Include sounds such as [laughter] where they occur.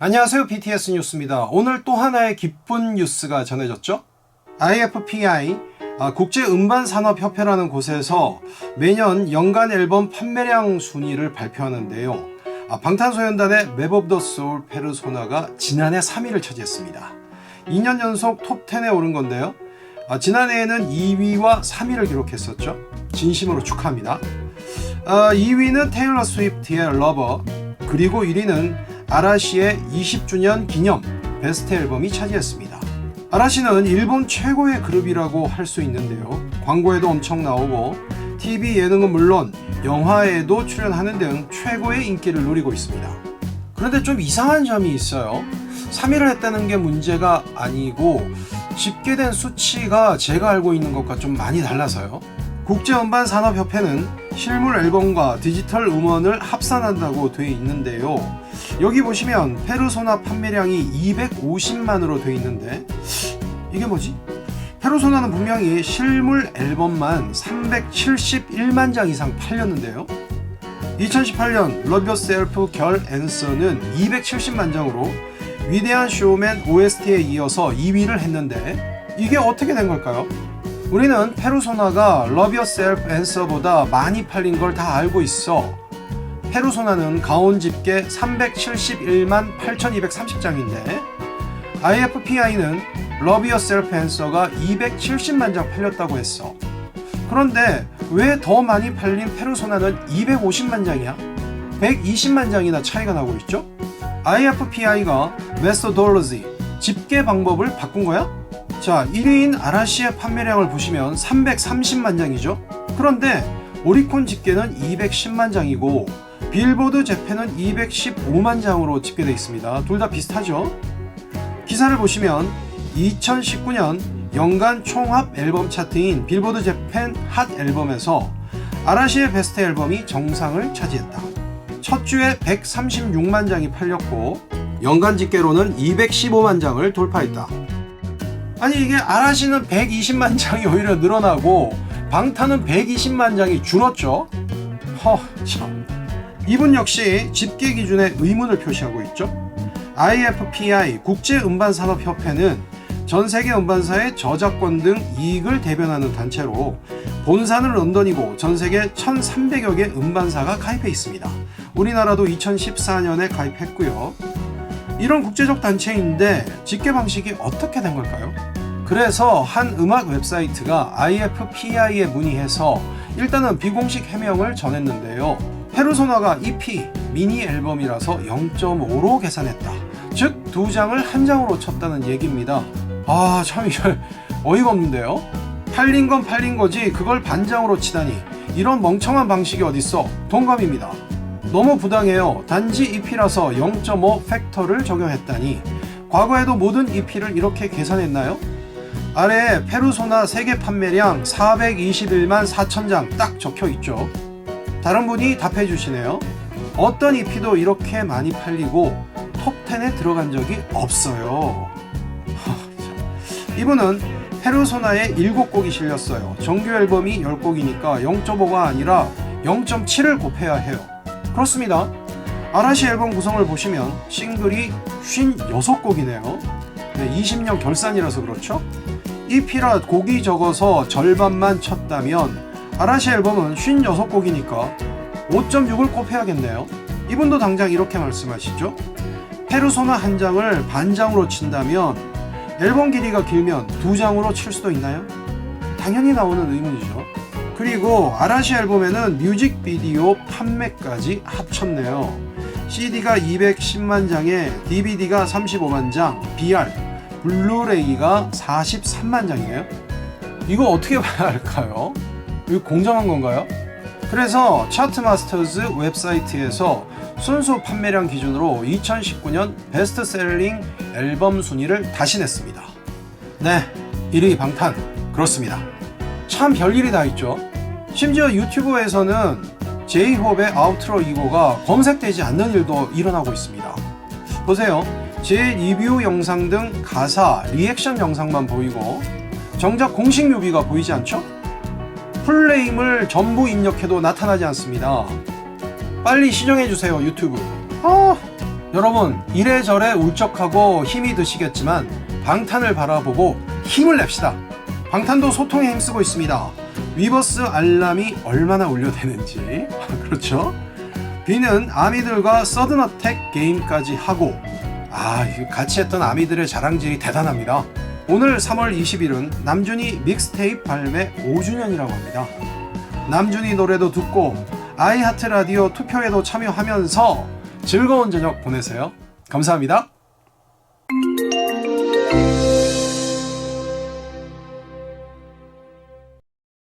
안녕하세요. BTS 뉴스입니다. 오늘 또 하나의 기쁜 뉴스가 전해졌죠? IFPI 아, 국제 음반 산업 협회라는 곳에서 매년 연간 앨범 판매량 순위를 발표하는데요. 아, 방탄소년단의 맵 오브 더 소울 페르소나가 지난해 3위를 차지했습니다. 2년 연속 톱10에 오른 건데요. 아, 지난해에는 2위와 3위를 기록했었죠. 진심으로 축하합니다. 아, 2위는 테일러 스위프트의 러버, 그리고 1위는 아라시의 20주년 기념 베스트 앨범이 차지했습니다. 아라시는 일본 최고의 그룹이라고 할 수 있는데요. 광고에도 엄청 나오고 TV 예능은 물론 영화에도 출연하는 등 최고의 인기를 누리고 있습니다. 그런데 좀 이상한 점이 있어요. 3위를 했다는 게 문제가 아니고 집계된 수치가 제가 알고 있는 것과 좀 많이 달라서요. 국제음반산업협회는 실물 앨범과 디지털 음원을 합산한다고 되어 있는데요. 여기 보시면 페르소나 판매량이 250만으로 되어 있는데 이게 뭐지? 페르소나는 분명히 실물 앨범만 371만 장 이상 팔렸는데요. 2018년 Love Yourself 결 앤서는 270만 장으로 위대한 쇼맨 OST에 이어서 2위를 했는데 이게 어떻게 된 걸까요? 우리는 페르소나가 Love Yourself Answer보다 많이 팔린 걸 다 알고 있어. 페르소나는 가온 집계 371만 8230장인데 IFPI는 Yourself Answer가 270만 장 팔렸다고 했어. 그런데 왜 더 많이 팔린 페르소나는 250만 장이야? 120만 장이나 차이가 나고 있죠? IFPI가 메소돌로지 집계 방법을 바꾼 거야? 자, 1위인 아라시의 판매량을 보시면 330만 장이죠. 그런데 오리콘 집계는 210만 장이고 빌보드 재팬은 215만 장으로 집계되어 있습니다. 둘 다 비슷하죠? 기사를 보시면 2019년 연간 총합 앨범 차트인 빌보드 재팬 핫 앨범에서 아라시의 베스트 앨범이 정상을 차지했다. 첫 주에 136만 장이 팔렸고 연간 집계로는 215만 장을 돌파했다. 아니 이게 아라시는 120만 장이 오히려 늘어나고 방탄은 120만 장이 줄었죠. 허 참. 이분 역시 집계 기준에 의문을 표시하고 있죠. IFPI 국제음반산업협회는 전 세계 음반사의 저작권 등 이익을 대변하는 단체로 본사는 런던이고 전 세계 1,300여 개 음반사가 가입해 있습니다. 우리나라도 2014년에 가입했고요. 이런 국제적 단체인데 집계 방식이 어떻게 된 걸까요? 그래서 한 음악 웹사이트가 IFPI에 문의해서 일단은 비공식 해명을 전했는데요. 페르소나가 EP 미니 앨범이라서 0.5로 계산했다. 즉 두 장을 한 장으로 쳤다는 얘기입니다. 아 참 이걸 [laughs] 어이가 없는데요. 팔린 건 팔린 거지 그걸 반장으로 치다니 이런 멍청한 방식이 어딨어 동감입니다. 너무 부당해요. 단지 EP라서 0.5 팩터를 적용했다니 과거에도 모든 EP를 이렇게 계산했나요? 아래에 페르소나 세계 판매량 421만 4천 장 딱 적혀 있죠. 다른 분이 답해 주시네요. 어떤 EP도 이렇게 많이 팔리고 톱10에 들어간 적이 없어요. 이분은 페르소나에 7곡이 실렸어요. 정규 앨범이 10곡이니까 0.5가 아니라 0.7을 곱해야 해요. 그렇습니다. 아라시 앨범 구성을 보시면 싱글이 56곡이네요. 네, 20년 결산이라서 그렇죠. EP라 곡이 적어서 절반만 쳤다면 아라시 앨범은 56곡이니까 5.6을 곱해야겠네요. 이분도 당장 이렇게 말씀하시죠. 페르소나 한 장을 반장으로 친다면 앨범 길이가 길면 두 장으로 칠 수도 있나요? 당연히 나오는 의문이죠. 그리고 아라시 앨범에는 뮤직비디오 판매까지 합쳤네요. CD가 210만 장에 DVD가 35만 장, BR, 블루레이가 43만 장이에요. 이거 어떻게 봐야 할까요? 이거 공정한 건가요? 그래서 차트 마스터즈 웹사이트에서 순수 판매량 기준으로 2019년 베스트셀링 앨범 순위를 다시 냈습니다. 네, 1위 방탄. 그렇습니다. 참 별일이 다 있죠. 심지어 유튜브에서는 제이홉의 아우트로 2호가 검색되지 않는 일도 일어나고 있습니다. 보세요. 제 리뷰 영상 등 가사, 리액션 영상만 보이고 정작 공식 뮤비가 보이지 않죠? 풀네임을 전부 입력해도 나타나지 않습니다. 빨리 시정해주세요, 유튜브. 아, 여러분 이래저래 울적하고 힘이 드시겠지만 방탄을 바라보고 힘을 냅시다. 방탄도 소통에 힘쓰고 있습니다. 위버스 알람이 얼마나 울려대는지 그렇죠? 비는 아미들과 서든어택 게임까지 하고 아 같이 했던 아미들의 자랑질이 대단합니다. 오늘 3월 20일은 남준이 믹스테이프 발매 5주년이라고 합니다. 남준이 노래도 듣고 아이하트 라디오 투표에도 참여하면서 즐거운 저녁 보내세요. 감사합니다.